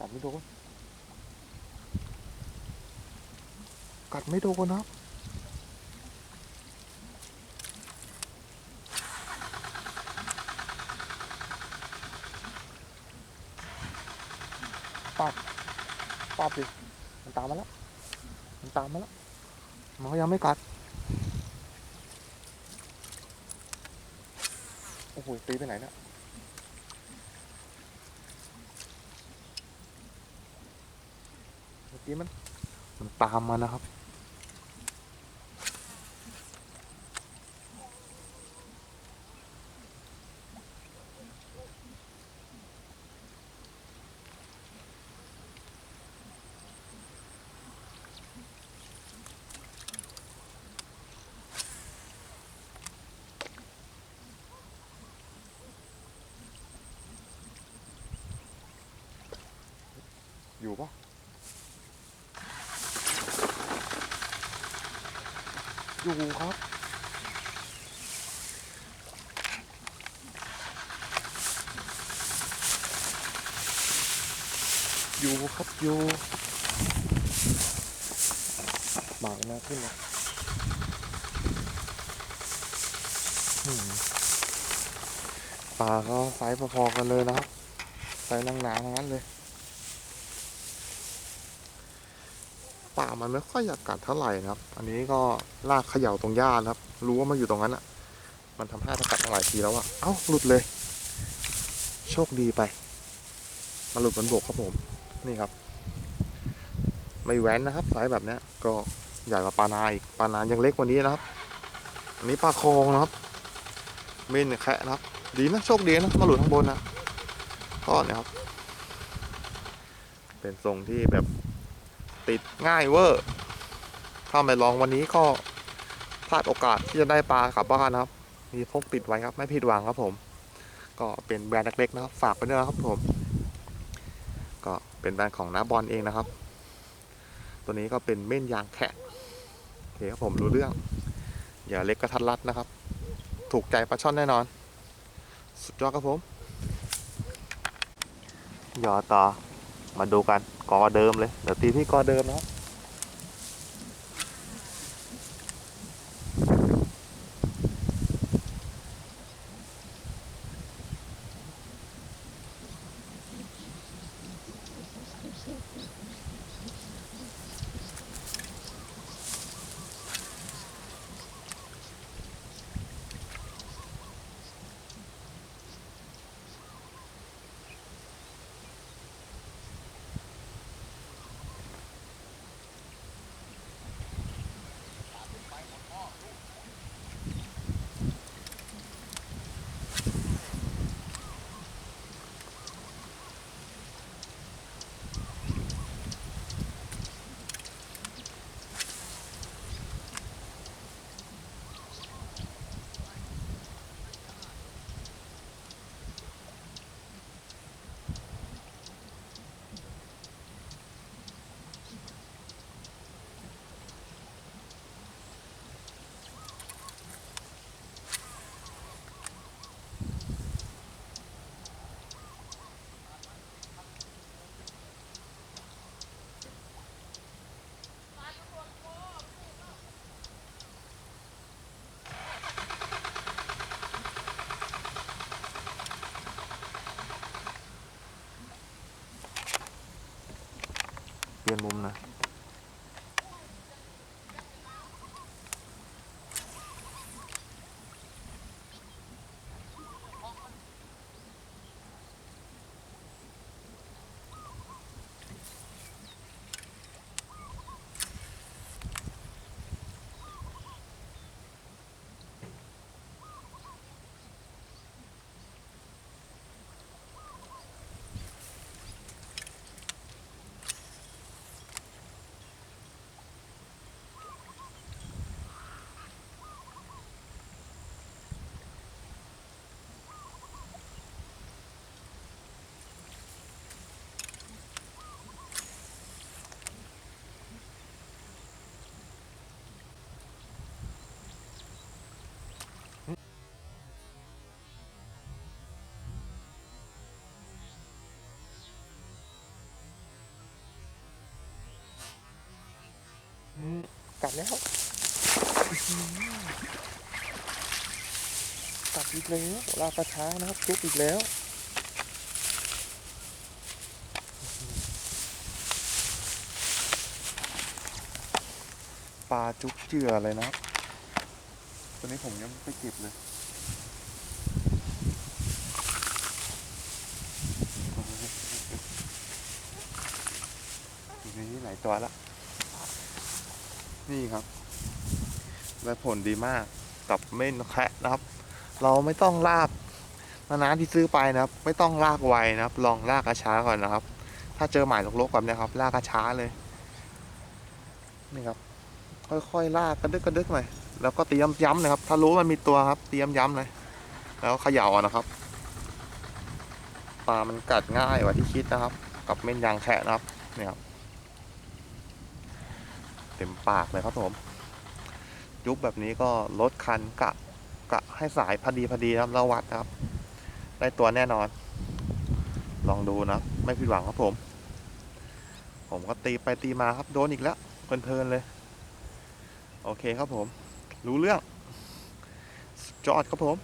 กัดไม่โดน กัดไม่โดนนะครับปับปับดิมันตามมาแล้ว มันตามมาแล้ว มันก็ยังไม่กัด โอ้โหตีไปไหนเนี่ย เมื่อ กี้มันมันตามมานะครับ อยู่ปะ อยู่ครับ อยู่ครับอยู่หมากมาขึ้นแล้วอืมปลาก็ไซส์พอๆกันเลยนะครับไซส์นางหนาทั้งนั้นเลย ป่ามันไม่ค่อยอยากกัดเท่าไหร่นะครับ อันนี้ก็ลากเขย่าตรงหญ้านะครับ รู้ว่ามันอยู่ตรงนั้นอะ มันทำให้ตะกัดมาหลายทีแล้วอะ เอ้าหลุดเลย โชคดีไปมาหลุดบนบกครับผม นี่ครับ ไม่แว้นนะครับไซส์แบบเนี้ยก็ใหญ่กว่าปลานาอีกปลานายังเล็กกว่านี้นะครับ อันนี้ปลาคองนะครับเม่นแคะนะครับ ดีนะโชคดีนะมาหลุดข้างบนนะก็เนี่ยครับ เป็นทรงที่แบบ ติดง่ายเวอร์ ถ้าไม่ลองวันนี้ก็พลาดโอกาสที่จะได้ปลากลับบ้านนะครับ มีพกติดไว้ครับ ไม่ผิดหวังครับผม ก็เป็นแบรนด์เล็กๆนะครับ ฝากไปด้วยนะครับผม ก็เป็นแบรนด์ของน้าบอลเองนะครับ ตัวนี้ก็เป็นเม่นยางแขกโอเคครับผมรู้เรื่อง อย่าเล็กกระทัดรัดนะครับ ถูกใจปลาช่อนแน่นอน สุดยอดครับผมยอต่อ มาดูกันกอเดิมเลย เดี๋ยวตีที่กอเดิมนะครับ เป ลี่ยนมุมนะ มกัดแล้วอื้อหือกัดอีกแล้วลากกระช้านะครับทุบอีกแล้วปลาจุกเจือเลยนะครับตัวนี้ผมยังไม่เก็บเลยอยู่ในนี้หลายตัวละ นี่ครับได้ผลดีมากกับเม่นแคะนะครับ เราไม่ต้องลากนานที่ซื้อไปนะครับ ไม่ต้องลากไวนะครับ ลองลากกระช้าก่อนนะครับ ถ้าเจอหมายลกๆแบบนี้ครับลากกระช้าเลยนี่ครับ ค่อยๆลากกระดึกกระดึกหน่อยแล้วก็เตรียมย้ำนะครับ ถ้ารู้มันมีตัวครับเตรียมย้ำเลยแล้วเขย่าเอานะครับปลามันกัดง่ายกว่าที่คิดนะครับ กับเม่นยางแคะนะครับนี่ครับ เต็มปากเลยครับผมยุบแบบนี้ก็ลดคันกะกะให้สายพอดีพอดีครับแล้ววัดครับ ได้ตัวแน่นอน ลองดูนะ ไม่ผิดหวังครับผม ผมก็ตีไปตีมาครับโดนอีกแล้วเพลินๆเลย โอเคครับผม รู้เรื่องสุดยอดครับผม